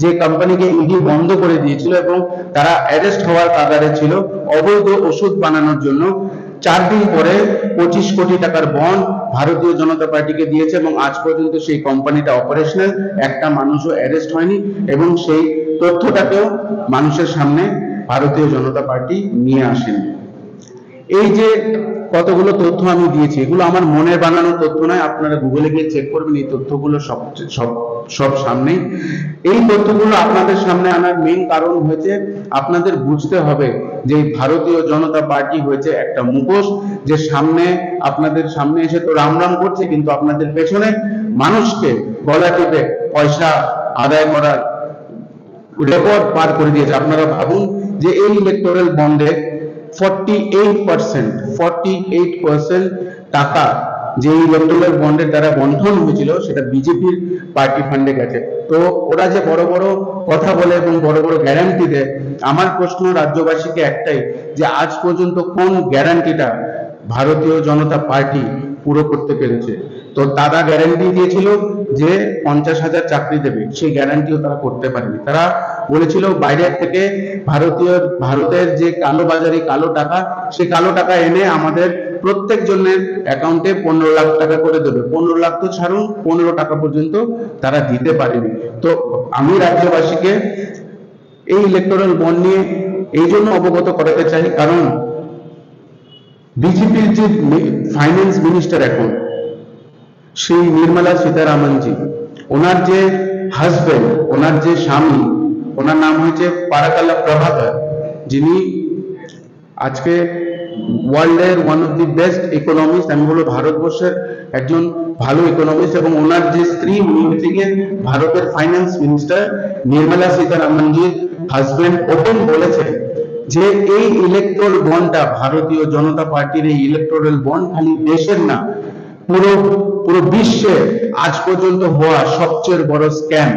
যে কোম্পানিকে ইডি বন্ধ করে দিয়েছিল এবং তারা অ্যারেস্ট হওয়ার কাতারে ছিল, অবৈধ ওষুধ বানানোর জন্য চার দিন পরে পঁচিশ কোটি টাকার বন্ড ভারতীয় জনতা পার্টিকে দিয়েছে এবং আজ পর্যন্ত সেই কোম্পানিটা অপারেশনাল একটা মানুষও অ্যারেস্ট হয়নি এবং সেই তথ্যটাকেও মানুষের সামনে ভারতীয় জনতা পার্টি নিয়ে আসেনি। এই যে কতগুলো তথ্য আমি দিয়েছি, এগুলো আমার মনের বানানো তথ্য নয়, আপনারা গুগলে গিয়ে চেক করবেন, এই তথ্যগুলো সব সব সব সামনেই। এই তথ্যগুলো আপনাদের সামনে আনার মেইন কারণ হয়েছে, আপনাদের বুঝতে হবে যে ভারতীয় জনতা পার্টি হয়েছে একটা মুখোশ, যে সামনে, আপনাদের সামনে এসে তো রাম রাম করছে, কিন্তু আপনাদের পেছনে মানুষকে গলা টিপে পয়সা, আদায় করার রেকর্ড পার করে দিয়েছে। আপনারা ভাবুন যে এই ইলেকটোরাল বন্ডে টাকা যে ইলেকটোরাল বন্ডের দ্বারা বন্ধন হয়েছিল, সেটা বিজেপির পার্টি ফান্ডে গেছে। তো ওরা যে বড় বড় কথা বলে এবং বড় বড় গ্যারান্টি দেয়, আমার প্রশ্ন রাজ্যবাসীকে একটাই, যে আজ পর্যন্ত কোন গ্যারান্টিটা ভারতীয় জনতা পার্টি পুরো করতে পেরেছে? তো তারা গ্যারান্টি দিয়েছিল যে পঞ্চাশ হাজার চাকরি দেবে, সেই গ্যারান্টিও তারা করতে পারেনি। তারা বলেছিল বাইরের থেকে ভারতীয়, ভারতের যে কালো বাজারি, কালো টাকা, সে কালো টাকা এনে আমাদের প্রত্যেক জনের অ্যাকাউন্টে পনেরো লাখ টাকা করে দেবে। পনেরো লাখ তো ছাড়ুন, পনেরো টাকা পর্যন্ত তারা দিতে পারেনি। তো আমি রাজ্যবাসীকে এই ইলেকটোরাল বন্ড নিয়ে এই জন্য অবগত করাতে চাই, কারণ বিজেপির যে ফাইন্যান্স মিনিস্টার এখন, সেই নির্মলা সীতারামনজি, ওনার যে হাজবেন্ড ওনার যে স্বামী ওনার নাম হয়েছে পারাকাল্লা প্রভাকর, যিনি আজকে ওয়ার্ল্ডের one of the best economist আমি বলব ভারতবর্ষের একজন ভালো ইকোনমিস্ট এবং ওনার যে স্ত্রী, উনি হচ্ছে গিয়ে ভারতের ফাইন্যান্স মিনিস্টার নির্মলা সীতারামনজির হাজবেন্ড ওপেন বলেছেন যে এই ইলেকট্রল বন্ডটা ভারতীয় জনতা পার্টির এই ইলেকট্রাল বন্ড খালি দেশের না, পুরো পুরো বিশ্বে আজ পর্যন্ত হওয়া সবচেয়ে বড় স্ক্যাম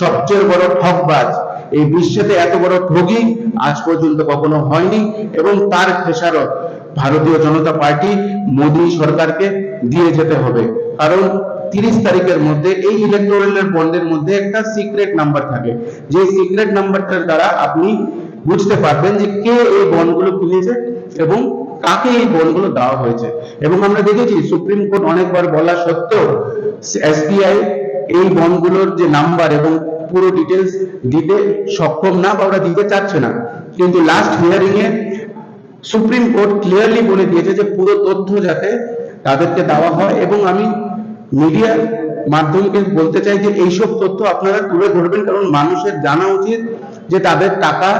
সবচেয়ে বড় ঠকবাজ এই বিশ্বেতে এত বড় ঠগি আজ পর্যন্ত কখনো হয়নি এবং তার খেসারত ভারতীয় জনতা পার্টি মোদী সরকারকে দিয়ে যেতে হবে। কারণ তিরিশ তারিখের মধ্যে এই ইলেকটোরালের বন্ডের মধ্যে একটা সিক্রেট নাম্বার থাকে। যে সিক্রেট নাম্বারটার দ্বারা আপনি বুঝতে পারবেন যে কে এই বন্ডগুলো কিনেছে এবং কাকে এই বন্ডগুলো দেওয়া হয়েছে। এবং আমরা দেখেছি সুপ্রিম কোর্ট অনেকবার বলা সত্ত্বেও এসবিআই এই বন্ডগুলোর যে নাম্বার এবং পুরো ডিটেলস দিতে সক্ষম না বা ওরা দিতে চাচ্ছে না। কিন্তু লাস্ট হিয়ারিং এ সুপ্রিম কোর্ট ক্লিয়ারলি বলে দিয়েছে যে পুরো তথ্য যাতে তাদেরকে দেওয়া হয় এবং আমি মিডিয়ার মাধ্যমকে বলতে চাই যে এইসব তথ্য আপনারা তুলে ধরবেন, কারণ মানুষের জানা উচিত যে তাদের টাকা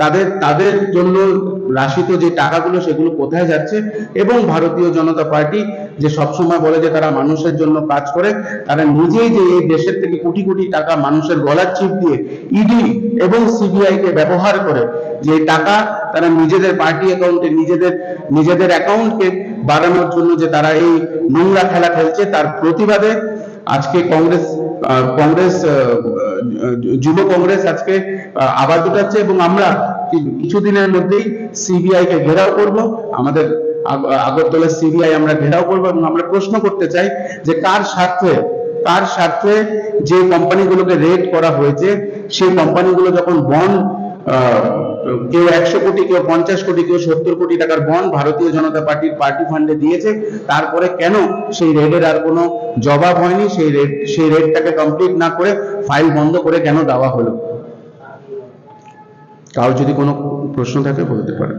তাদের তাদের জন্য রাশিত যে টাকাগুলো সেগুলো কোথায় যাচ্ছে এবং ভারতীয় জনতা পার্টি যে সবসময় বলে যে তারা মানুষের জন্য কাজ করে, তারা নিজেই যে এই দেশের থেকে কোটি কোটি টাকা মানুষের গলার চিপ দিয়ে ইডি এবং সিবিআই কে ব্যবহার করে, যে টাকা তারা নিজেদের পার্টি অ্যাকাউন্টে নিজেদের নিজেদের অ্যাকাউন্টকে বাড়ানোর জন্য যে তারা এই নোংরা খেলা খেলছে, তার প্রতিবাদে আজকে কংগ্রেস কংগ্রেস যুব কংগ্রেস আজকে আওয়াজ উঠাচ্ছে এবং আমরা কিছুদিনের মধ্যেই সিবিআই কে ঘেরাও করব। আমাদের আগ- আগরতলা সিবিআই আমরা ঘেরাও করব এবং আমরা প্রশ্ন করতে চাই যে কার স্বার্থে কার স্বার্থে যে কোম্পানিগুলোকে রেড করা হয়েছে, সেই কোম্পানিগুলো যখন বন্ড কেউ একশো কোটি, কেউ পঞ্চাশ কোটি, কেউ সত্তর কোটি টাকার বন্ড ভারতীয় জনতা পার্টির পার্টি ফান্ডে দিয়েছে। তারপরে কেন সেই রেডের আর কোনো জবাব হয়নি? সেই রেড সেই রেডটাকে কমপ্লিট না করে ফাইল বন্ধ করে কেন দেওয়া হলো? কারও যদি কোনো প্রশ্ন থাকে বলতে পারে